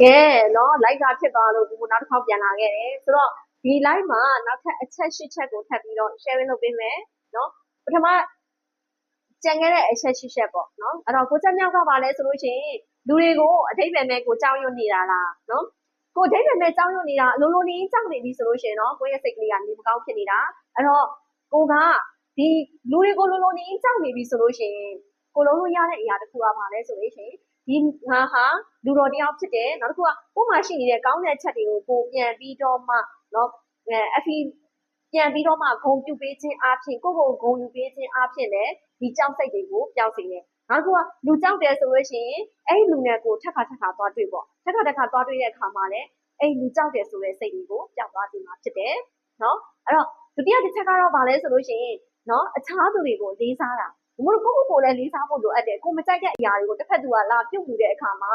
ကဲနော် live ကဖြစ်သွားလို့ကိုနောက်တစ်ခေါက်ပြန်လာခဲ့တယ်ဆိုတော့ဒီ live မှာနောက်ထပ်အချက်၈ချက်ကိုထပ်ပြီးတော့ sharing လုပ်ပေးမယ်နော်ပထမကြံခဲ့တဲ့အချက်၈ချက်ပေါ့နော်အဲ့တော့ကိုချက်မြောက်ကပါလဲဆိုလို့ရှိရင်လူတွေကိုအထိပ္ပယ်မဲ့ကိုကြောက်ရွံ့နေတာလားနော်ကိုအထိပ္ပယ်မဲ့ကြောက်ရွံ့နေတာအလိုလိုနေကြောက်နေပြီဆိုလို့ရှိရင်တော့ကိုယ့်ရဲ့စိတ်ကလေးကနေမကောင်းဖြစ်နေတာအဲ့တော့ကိုကဒီလူတွေကိုလိုလိုနေကြောက်နေပြီဆိုလို့ရှိရင်ကိုလုံးလို့ရတဲ့အရာတစ်ခုကပါလဲဆိုလို့ရှိရင် ဒီငါဟာလူတော်တယောက်ဖြစ်တယ်နောက်တစ်ခုကကိုယ်မှာရှိနေတဲ့ကောင်းတဲ့ချက်တွေကိုကိုပြန်ပြီးတော့မှနော်အဖီပြန်ပြီးတော့မှဂုံပြုပေးခြင်းအပြင်ကိုယ့်ကိုယ်ဂုံယူပေးခြင်းအပြင်လည်းဒီကြောက်စိတ်တွေကိုပျောက်စေတယ်နောက်တစ်ခုကလူကြောက်တယ်ဆိုလို့ရှိရင်အဲ့လူနဲ့ကိုထပ်ခါထပ်ခါသွားတွေ့ပေါ့ထပ်ခါထပ်ခါသွားတွေ့တဲ့အခါမှာလည်းအဲ့လူကြောက်တယ်ဆိုတဲ့စိတ်တွေကိုပျောက်သွားစေမှာဖြစ်တယ်နော်အဲ့တော့ဒုတိယတစ်ချက်ကတော့ဗာလဲဆိုလို့ရှိရင်နော်အခြားသူတွေကိုလေးစားတာ ဘမို့ကိုကိုကိုလည်းလေးစားဖို့လိုအပ်တယ်ကိုမကြိုက်တဲ့အရာတွေကိုတစ်ဖက်သူကလာပြုတ်မှုတဲ့အခါမှာ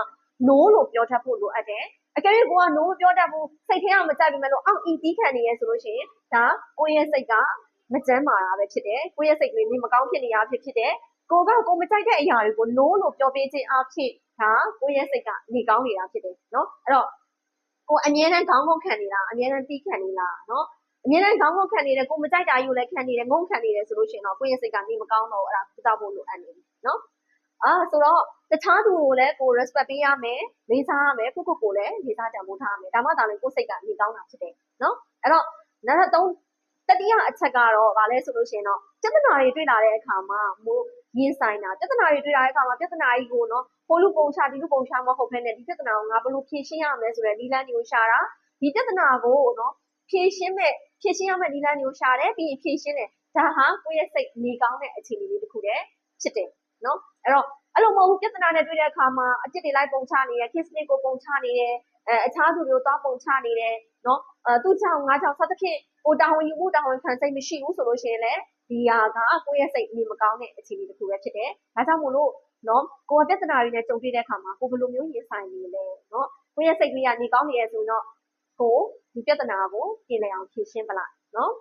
no လို့ပြောတတ်ဖို့လိုအပ်တယ်အကယ်၍ကိုက no မပြောတတ်ဘူးစိတ်ထဲကမကြိုက်ပြီမဲ့လို့အောက်အီတီးခံနေရဲဆိုလို့ရှိရင်ဒါကိုယ့်ရဲ့စိတ်ကမကြမ်းမာတာပဲဖြစ်တယ်ကိုယ့်ရဲ့စိတ်ကလေးနေမကောင်းဖြစ်နေရဖြစ်ဖြစ်တယ်ကိုကကိုမကြိုက်တဲ့အရာတွေကို no လို့ပြောပေးခြင်းအဖြစ်ဒါကိုယ့်ရဲ့စိတ်ကနေကောင်းနေတာဖြစ်တယ်เนาะအဲ့တော့ကိုအမြဲတမ်းခေါင်းငုံခံနေတာအမြဲတမ်းတီးခံနေတာเนาะ အမြဲတမ်းခေါင်းငုံခံနေတယ်ကိုမကြိုက်တာယူလည်းခံနေတယ်ငုံခံနေတယ်ဆိုလို့ရှိရင်တော့ကိုယ့်ရဲ့စိတ်ကနေမကောင်းတော့အဲ့ဒါပူတာဖို့လိုအပ်နေပြီနော်အာဆိုတော့တခြားသူကိုလည်းကို respect ပေးရမယ်လေးစားရမယ်ကိုကိုကိုလည်းလေးစားတန်ဖိုးထားရမယ်ဒါမှသာလေကိုစိတ်ကနေကောင်းတာဖြစ်တယ်နော်အဲ့တော့နောက်သုံးတတိယအချက်ကတော့ဗာလဲဆိုလို့ရှိရင်တော့ပြဿနာတွေတွေ့လာတဲ့အခါမှာမို့ရင်ဆိုင်တာပြဿနာတွေတွေ့လာတဲ့အခါမှာပြဿနာကြီးကိုနော်ဟိုလူပုံချဒီလူပုံချမဟုတ်ဘဲနဲ့ဒီပြဿနာကိုငါဘယ်လိုဖြေရှင်းရမလဲဆိုတဲ့နီလန်းတွေကိုရှာတာဒီပြဿနာကိုနော်ဖြေရှင်းမဲ့ ဖြေရှင်းရမယ့်ဒီလမ်းတွေကိုရှာတယ်ပြီးရင်ဖြေရှင်းတယ်ဒါဟာကိုယ့်ရဲ့စိတ်နေကောင်းတဲ့အခြေအနေလေးတစ်ခုတည်းဖြစ်တယ်နော်အဲ့တော့အဲ့လိုမဟုတ်ဘူးပြဿနာနဲ့တွေ့တဲ့အခါမှာအစ်စ်တွေလိုက်ပုံချနေတယ် kiss တွေကိုပုံချနေတယ်အဲအခြားသူတွေကိုသွားပုံချနေတယ်နော်အဲသူ့ကြောင့်ငါကြောင့်စသဖြင့်ကိုတာဝန်ယူဖို့တာဝန်ခံစိတ်မရှိဘူးဆိုလို့ရှိရင်လည်းဒီဟာကကိုယ့်ရဲ့စိတ်နေမကောင်းတဲ့အခြေအနေတစ်ခုပဲဖြစ်တယ်။ဒါကြောင့်မို့လို့နော်ကိုယ်ကပြဿနာတွေနဲ့ကြုံတွေ့တဲ့အခါမှာကိုဘယ်လိုမျိုးရင်ဆိုင်နေလဲနော်ကိုယ့်ရဲ့စိတ်ကလေးကနေကောင်းနေရဆိုတော့ ကိုဒီပြဿနာကိုပြင်လည်အောင်ဖြေရှင်းပလိုက်နော်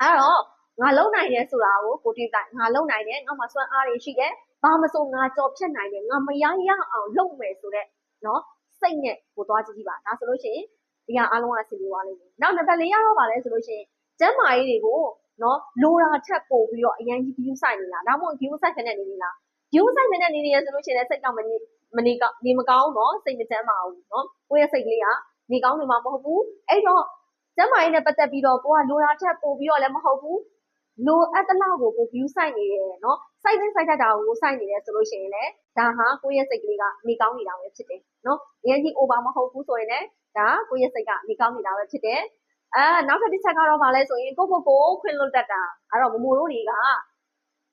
အဲ့တော့ငါလုံနိုင်တယ်ဆိုတာကိုကိုတွေ့တိုင်းငါလုံနိုင်တယ်ငါမှစွမ်းအားတွေရှိတယ်ဘာမဆိုငါကြော်ဖြတ်နိုင်တယ်ငါမရရအောင်လုပ်မယ်ဆိုတဲ့နော်စိတ်နဲ့ကိုသွားကြည့်ကြည့်ပါဒါဆိုလို့ရှိရင်ဒီဟာအားလုံးကဆင်ပြေသွားလိမ့်မယ်နောက်နံပါတ်၄ရတော့ပါလဲဆိုလို့ရှိရင်ကျမ်းမာရေးတွေကိုနော်လိုတာထက်ပို့ပြီးတော့အရင်ကြီး view ဆိုင်နေလားဒါမှမဟုတ် view ဆိုင်ခနဲ့နေနေလား view ဆိုင်ခနဲ့နေနေရဆိုလို့ရှိရင်စိတ်ကမနေမနေကနေမကောင်းတော့စိတ်မချမ်းပါဘူးနော်ကိုယ့်ရဲ့စိတ်ကလေးက နေကောင်းနေမှာမဟုတ်ဘူးအဲ့တော့ကျမ်းမာရေးနဲ့ပတ်သက်ပြီးတော့ကိုကလိုတာထက်ပို့ပြီးတော့လည်းမဟုတ်ဘူးလိုအပ်တဲ့လောက်ကိုကို view ဆိုင်နေတယ်နော်စိုက်တဲ့စိုက်တတ်တာကိုစိုက်နေတယ်ဆိုလို့ရှိရင်လည်းဒါဟာကိုယ့်ရဲ့စိတ်ကလေးကနေကောင်းနေတာပဲဖြစ်တယ်နော်အရင်ကြီး over မဟုတ်ဘူးဆိုရင်လည်းဒါကိုယ့်ရဲ့စိတ်ကနေကောင်းနေတာပဲဖြစ်တယ်အဲနောက်ထပ်တစ်ချက်ကတော့ဗာလဲဆိုရင်ကိုကိုကိုခွင့်လွတ်တတ်တာအဲ့တော့မမိုတို့တွေက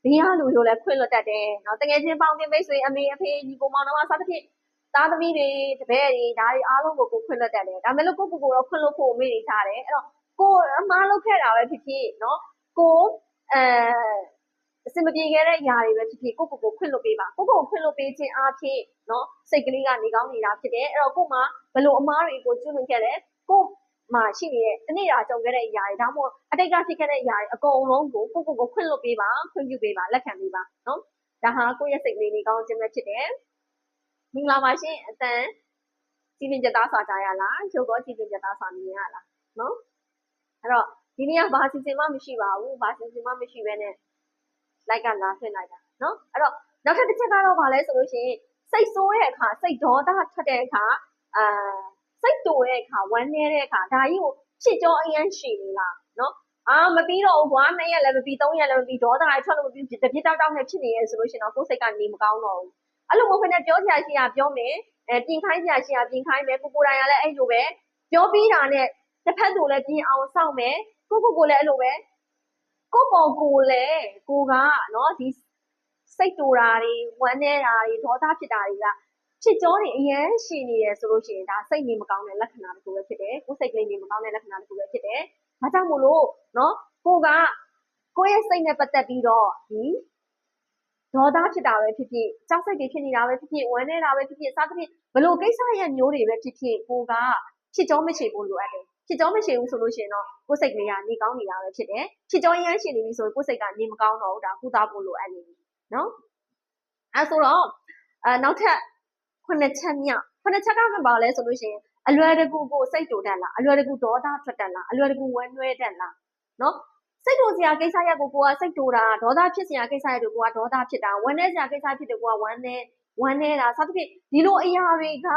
ဘေးကလူတို့လည်းခွင့်လွတ်တတ်တယ်နော်တကယ်ချင်းပေါင်းတင်မိတ်ဆွေအမေအဖေညီကိုမောင်နှမစသဖြင့် သားသမီးတွေတပည့်တွေဒါတွေအားလုံးကိုကိုခွင့်လွတ်တတ်တယ်ဒါမဲ့လို့ကိုကိုကိုတော့ခွင့်လွတ်ဖို့မေ့နေထားတယ်အဲ့တော့ကိုအမားလုပ်ခဲ့တာပဲဖြစ်ဖြစ်နော်ကိုအဲအစင်မပြေခဲ့တဲ့အရာတွေပဲဖြစ်ဖြစ်ကိုကိုကိုခွင့်လွတ်ပေးပါကိုကိုခွင့်လွတ်ပေးခြင်းအဖြစ်နော်စိတ်ကလေးကနေကောင်းနေတာဖြစ်တယ်အဲ့တော့ကိုမှဘယ်လိုအမားတွေကိုကျွလွန်ခဲ့လဲကိုမှာရှိနေတဲ့တနေ့တာကြုံခဲ့တဲ့အရာတွေဒါမှမဟုတ်အတိတ်ကဖြစ်ခဲ့တဲ့အရာတွေအကုန်လုံးကိုကိုကိုကိုခွင့်လွတ်ပေးပါခွင့်ပြုပေးပါလက်ခံပေးပါနော်ဒါဟာကိုယ့်ရဲ့စိတ်လေးနေကောင်းခြင်းပဲဖြစ်တယ် မင်္ဂလာပါရှင်အတန်ကြည်လင်ကြသားစွာကြရလားရုပ်တော့ကြည်လင်ကြသားစွာမြင်ရလားနော်အဲ့တော့ဒီနေ့ကဘာစီစဉ်မှမရှိပါဘူးဘာစီစဉ်မှမရှိဘဲနဲ့လိုက်ကလာဖြစ်လိုက်တာနော်အဲ့တော့နောက်ထပ်တစ်ချက်ကတော့ဗာလဲဆိုလို့ရှိရင်စိတ်ဆိုးတဲ့အခါစိတ်ဒေါသထွက်တဲ့အခါအာစိတ်တူတဲ့အခါဝမ်းနည်းတဲ့အခါဒါကြီးကိုချစ်ကြောအရင်ရှိနေလားနော်အာမပြီးတော့ဘွားနှစ်ရက်လည်းမပြီးသုံးရက်လည်းမပြီးဒေါသတွေထွက်လို့မပြီးတပြစ်တောက်တောက်နဲ့ဖြစ်နေရဲဆိုလို့ရှိရင်တော့ကိုယ်စိတ်ကနေမကောင်းတော့ဘူး အဲ့လိုမျိုးဖြစ်နေပြောစရာရှိတာပြောမယ်အဲပြင်ခိုင်းစရာရှိတာပြင်ခိုင်းမယ်ကိုကိုတိုင်ကလည်းအဲ့လိုပဲပြောပြီးတာနဲ့တစ်ဖက်သူလည်းပြင်အောင်စောင့်မယ်ကိုကိုကိုလည်းအဲ့လိုပဲကိုပေါ်ကိုလည်းကိုကနော်ဒီစိတ်တူတာတွေဝမ်းနေတာတွေဒေါသဖြစ်တာတွေကချစ်ကြောတွေအရန်ရှိနေတယ်ဆိုလို့ရှိရင်ဒါစိတ်နေမကောင်းတဲ့လက္ခဏာတစ်ခုပဲဖြစ်တယ်ကိုယ်စိတ်ကလေးနေမကောင်းတဲ့လက္ခဏာတစ်ခုပဲဖြစ်တယ်ဒါကြောင့်မို့လို့နော်ကိုကကိုယ့်ရဲ့စိတ်နဲ့ပတ်သက်ပြီးတော့ဒီ ဒေါသဖြစ်တာပဲဖြစ်ဖြစ်ကြောက်စိတ်တွေဖြစ်နေတာပဲဖြစ်ဖြစ်ဝမ်းနေတာပဲဖြစ်ဖြစ်စသဖြင့်ဘလို့ကိစ္စရဲ့မျိုးတွေပဲဖြစ်ဖြစ်ကိုကချစ်ကြောမရှိဖို့လိုအပ်တယ်ချစ်ကြောမရှိဘူးဆိုလို့ရှိရင်တော့ကိုယ်စိတ်ကလေးကနေကောင်းနေတာပဲဖြစ်တယ်ချစ်ကြောရမ်းရှိနေပြီဆိုရင်ကိုယ်စိတ်ကနေမကောင်းတော့ဘူးဒါကုသဖို့လိုအပ်နေပြီနော်အဲဆိုတော့အဲနောက်ထပ်ခုနှစ်ချက်မြောက်ဖခုနှစ်ချက်ကကပါလဲဆိုလို့ရှိရင်အလွယ်တကူကိုစိတ်တူတတ်လားအလွယ်တကူဒေါသထွက်တတ်လားအလွယ်တကူဝမ်းနွဲတတ်လားနော် စိတ်တူစရာကိစ္စရက်ကိုကိုကစိတ်တူတာဒေါသဖြစ်စရာကိစ္စရက်ကိုကိုကဒေါသဖြစ်တာဝမ်းနည်းစရာကိစ္စဖြစ်တယ်ကိုကဝမ်းနည်းဝမ်းနေတာစသဖြင့်ဒီလိုအရာတွေက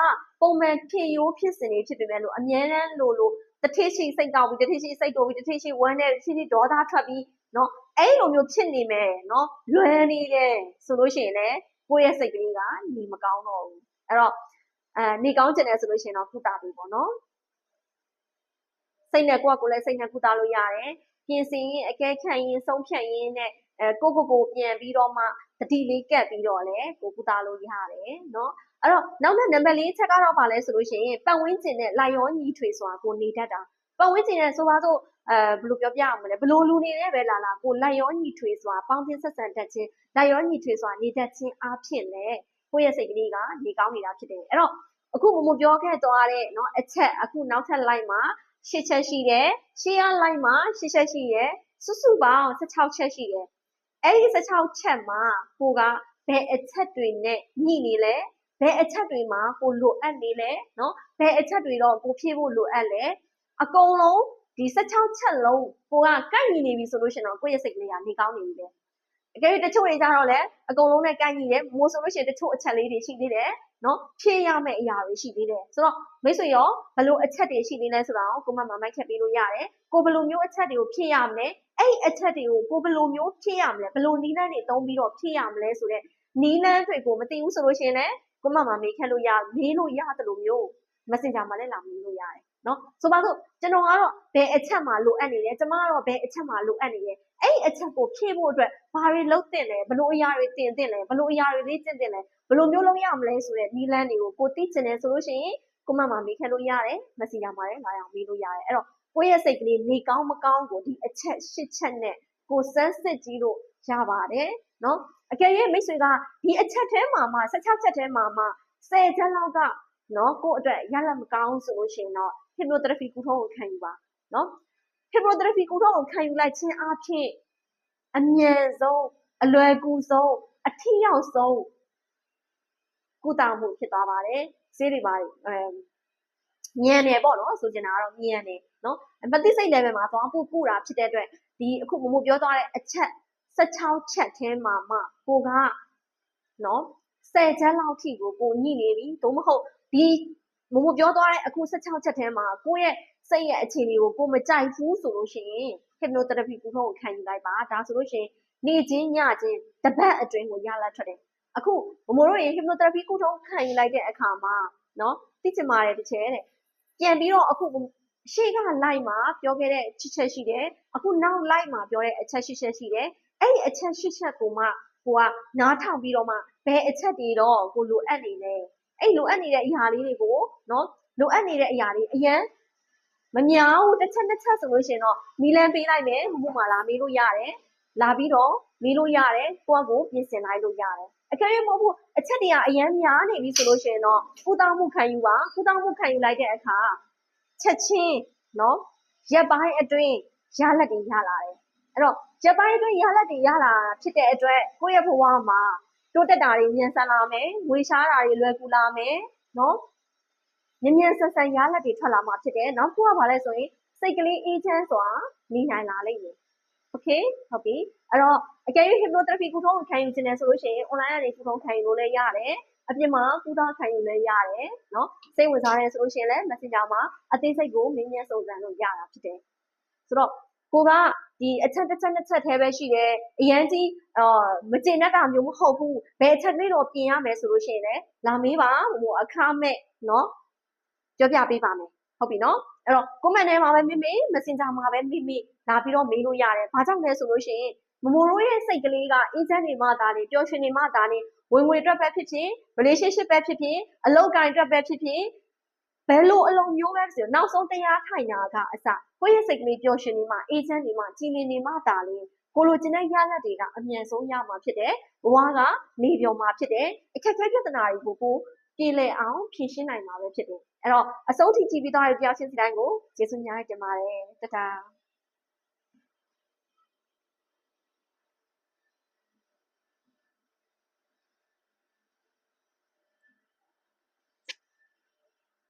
ပုံမှန်ဖြစ်ရိုးဖြစ်စဉ်တွေဖြစ်ပေမဲ့လို့အမြဲတမ်းလို့လို့တထစ်ရှိစိတ်ကောက်ပြီးတထစ်ရှိစိတ်တူပြီးတထစ်ရှိဝမ်းနေတထစ်ရှိဒေါသထွက်ပြီးနော်အဲ့လိုမျိုးဖြစ်နေမယ်နော်လွယ်နေတယ်ဆိုလို့ရှိရင်လည်းကိုယ့်ရဲ့စိတ်ကလေးကနေမကောင်းတော့ဘူးအဲ့တော့အဲနေကောင်းကျင်တယ်ဆိုလို့ရှိရင်တော့ကုသပြီပေါ့နော်စိတ်နဲ့ကိုယ့်ကိုယ်လည်းစိတ်နဲ့ကုသလို့ရတယ် ပြင်ဆင်ရင်အကဲခတ်ရင်ဆုံးဖြတ်ရင်နဲ့အဲကိုကိုကိုပြန်ပြီးတော့မှတတိလေးကတ်ပြီးတော့လည်းကိုကုသလို့ရတယ်နော်အဲ့တော့နောက်တဲ့နံပါတ်၄ချက်ကတော့ပါလဲဆိုလို့ရှိရင်ပတ်ဝန်းကျင်နဲ့လိုက်ရောညီထွေဆိုတာကိုနေတတ်တာပတ်ဝန်းကျင်နဲ့ဆိုပါစို့အဲဘယ်လိုပြောပြရမလဲဘယ်လိုလူနေလဲပဲလာလာကိုလိုက်ရောညီထွေဆိုတာပေါင်းသင်းဆက်ဆံတတ်ခြင်းလိုက်ရောညီထွေဆိုတာနေတတ်ခြင်းအားဖြင့်လေကိုယ့်ရဲ့စိတ်ကလေးကနေကောင်းနေတာဖြစ်တယ်အဲ့တော့အခုမမပြောခဲ့သွားတဲ့เนาะအချက်အခုနောက်ထပ်လိုက်မှာ ရှစ်ချက်ရှိတယ်ရှေးကလိုက်မှာရှစ်ချက်ရှိတယ်စုစုပေါင်း16ချက်ရှိတယ်အဲ့ဒီ16ချက်မှာကိုကဘယ်အချက်တွေနဲ့ညှိနေလဲဘယ်အချက်တွေမှာကိုလိုအပ်နေလဲနော်ဘယ်အချက်တွေတော့ကိုဖြည့်ဖို့လိုအပ်လဲအကုန်လုံးဒီ16ချက်လုံးကိုကကိုက်ညီနေပြီဆိုလို့ရှင်တော့ကိုယ့်ရဲ့စိတ်ကလေးကနေကောင်းနေပြီလေအကယ်၍တချို့တွေကြတော့လေအကုန်လုံးနဲ့ကိုက်ညီတယ်မို့ဆိုလို့ရှင်တချို့အချက်လေးတွေရှိသေးတယ် နော်ဖြည့်ရမယ့်အရာတွေရှိသေးတယ်ဆိုတော့မိတ်ဆွေရောဘယ်လိုအချက်တွေရှိသေးလဲဆိုတာကိုကိုမမမိုက်ချက်ပေးလို့ရတယ်ကိုဘယ်လိုမျိုးအချက်တွေကိုဖြည့်ရမလဲအဲ့ဒီအချက်တွေကိုကိုဘယ်လိုမျိုးဖြည့်ရမလဲဘယ်လိုနီးလန်းတွေသုံးပြီးတော့ဖြည့်ရမလဲဆိုတော့နီးလန်းတွေကိုမသိဘူးဆိုလို့ရှိရင်လည်းကိုမမမေးခက်လို့ရမေးလို့ရတယ်လို့မျိုး messenger မှာလည်းလာမေးလို့ရတယ်နော်ဆိုပါစို့ကျွန်တော်ကတော့ဘယ်အချက်မှာလိုအပ်နေလဲကျမကတော့ဘယ်အချက်မှာလိုအပ်နေလဲ အဲ့ဒီအချက်ကိုဖြည့်ဖို့အတွက်ဘာတွေလုပ်တင်လဲဘယ်လိုအရာတွေတင်တင်လဲဘယ်လိုအရာတွေလေ့ကျင့်တင်လဲဘယ်လိုမျိုးလုပ်ရမလဲဆိုတဲ့နီလန်းတွေကိုကိုသိချင်တယ်ဆိုလို့ရှိရင်ကိုမမမေးခက်လို့ရတယ် messenger မှာလည်းလာအောင်မေးလို့ရတယ်အဲ့တော့ကိုယ့်ရဲ့စိတ်ကလေးနေကောင်းမကောင်းကိုဒီအချက်ရှစ်ချက်နဲ့ကိုစမ်းစစ်ကြည့်လို့ရပါတယ်နော်အကယ်၍မိတ်ဆွေကဒီအချက်ထဲမှာမှ16ချက်ထဲမှာမှ10ချက်လောက်ကနော်ကို့အတွက်ရလက်မကောင်းဆိုလို့ရှိရင်တော့ hypnotherapy ကုထုံးကိုခံယူပါနော် hypnotherapy ကုထုံးကိုခံယူလိုက်ခြင်းအပြင်အမြန်ဆုံးအလွယ်ကူဆုံးအထီရောက်ဆုံးကုသမှုဖြစ်သွားပါတယ်ဈေးတွေပါအဲညံနေပေါ့နော်ဆိုချင်တာကတော့ညံနေနော်မသိစိတ် level မှာသွားပို့ပို့တာဖြစ်တဲ့အတွက်ဒီအခုမမို့ပြောသွားတဲ့အချက်16ချက်ထဲမှာမှကိုကနော်10ချက်လောက်ထိကိုကိုညှိနေပြီသို့မဟုတ်ဒီမမို့ပြောသွားတဲ့အခု16ချက်ထဲမှာကိုယ့်ရဲ့ စိတ်ရဲ့အခြေအနေကိုကိုမကြိုက်ဘူးဆိုလို့ရှိရင် hypnotherapy ကုထုံးကိုခံယူလိုက်ပါဒါဆိုလို့ရှိရင်နေချင်းညချင်းတပတ်အတွင်းကိုရလာထွက်တယ်အခုမမို့တို့ရေ hypnotherapy ကုထုံးခံယူလိုက်တဲ့အခါမှာနော်သိချင်ပါတယ်တစ်ချက်တဲ့ပြန်ပြီးတော့အခုရှေ့ကလိုက်မှာပြောခဲ့တဲ့ချစ်ချက်ရှိတယ်အခုနောက်လိုက်မှာပြောတဲ့အချက်ရှိချက်ရှိတယ်အဲ့ဒီအချက်ရှိချက်ကိုမှကိုကနားထောင်ပြီးတော့မှဘယ်အချက်တွေတော့ကိုလိုအပ်နေလဲအဲ့လိုအပ်နေတဲ့အရာလေးတွေကိုနော်လိုအပ်နေတဲ့အရာလေးအရန် မများဘူးတစ်ချက်တစ်ချက်ဆိုလို့ရှိရင်တော့မီလန်ပေးလိုက်မယ်မမှုမှလာမေးလို့ရတယ်လာပြီးတော့မေးလို့ရတယ်ကိုယ့်ကိုပြင်ဆင်လိုက်လို့ရတယ်အကယ်၍မဟုတ်ဘူးအချက်တွေကအရန်များနေပြီဆိုလို့ရှိရင်တော့ကုသမှုခံယူပါကုသမှုခံယူလိုက်တဲ့အခါချက်ချင်းနော်ရက်ပိုင်းအတွင်းရလက်တွေရလာတယ်အဲ့တော့ရက်ပိုင်းအတွင်းရလက်တွေရလာဖြစ်တဲ့အတွက်ကိုယ့်ရဲ့ဘဝမှာတိုးတက်တာတွေမြန်ဆန်လာမယ်ငွေရှားတာတွေလွယ်ကူလာမယ်နော် မြန်မြန်ဆန်ဆန်ရလက်တွေထွက်လာမှာဖြစ်တယ်နောက်တစ်ခုကဘာလဲဆိုရင်စိတ်ကလေးအေးချမ်းစွာနေနိုင်လာလိမ့်မယ်โอเคဟုတ်ပြီအဲ့တော့အကယ်၍ hypnotherapy ကုထုံးခံယူခြင်းနဲ့ဆိုလို့ရှိရင် online ကနေကုထုံးခံယူလို့လည်းရတယ်အပြင်မှာကုသခံယူလည်းရတယ်เนาะစိတ်ဝင်စားတယ်ဆိုလို့ရှိရင်လည်း messenger မှာအသေးစိတ်ကိုမင်းမြတ်စုံစမ်းလို့ရတာဖြစ်တယ်ဆိုတော့ကိုကဒီအချက်တစ်ချက်နှစ်ချက်သေးပဲရှိတယ်အရန်ကြီးအာမကျေနပ်တာမျိုးမဟုတ်ဘူးဘယ်အချက်လေးတော့ပြင်ရမယ်ဆိုလို့ရှိရင်လည်းလာမေးပါဟိုအခမဲ့เนาะ ပြောပြပေးပါမယ်ဟုတ်ပြီနော်အဲ့တော့ comment ထဲမှာပဲမိမိ messenger မှာပဲမိမိလာပြီးတော့မေးလို့ရတယ်ဘာကြောင့်လဲဆိုလို့ရှိရင်မမိုတို့ရဲ့စိတ်ကလေးကအေးချမ်းနေမှသာနေပျော်ရွှင်နေမှသာနေဝင်ငွေအတွက်ပဲဖြစ်ဖြစ် relationship ပဲဖြစ်ဖြစ်အလုပ်ကိုင်အတွက်ပဲဖြစ်ဖြစ်ဘယ်လိုအလုံးမျိုးပဲဆိုနောက်ဆုံးတရားထိုင်တာကအစကိုယ့်ရဲ့စိတ်ကလေးပျော်ရွှင်နေမှအေးချမ်းနေမှကြည်လင်နေမှသာလေကိုလိုချင်တဲ့ရလဒ်တွေကအမြန်ဆုံးရမှာဖြစ်တယ်ဘဝကနေပြောမှာဖြစ်တယ်အခက်အခဲပြဿနာတွေကိုကိုပြေလည်အောင်ဖြေရှင်းနိုင်မှာပဲဖြစ်တယ် အဲ့တော့အစိုးထိကြည့်ပြီးသားတဲ့တရားချင်းစီတိုင်းကိုကျေးဇူးများတင်ပါတယ်တတား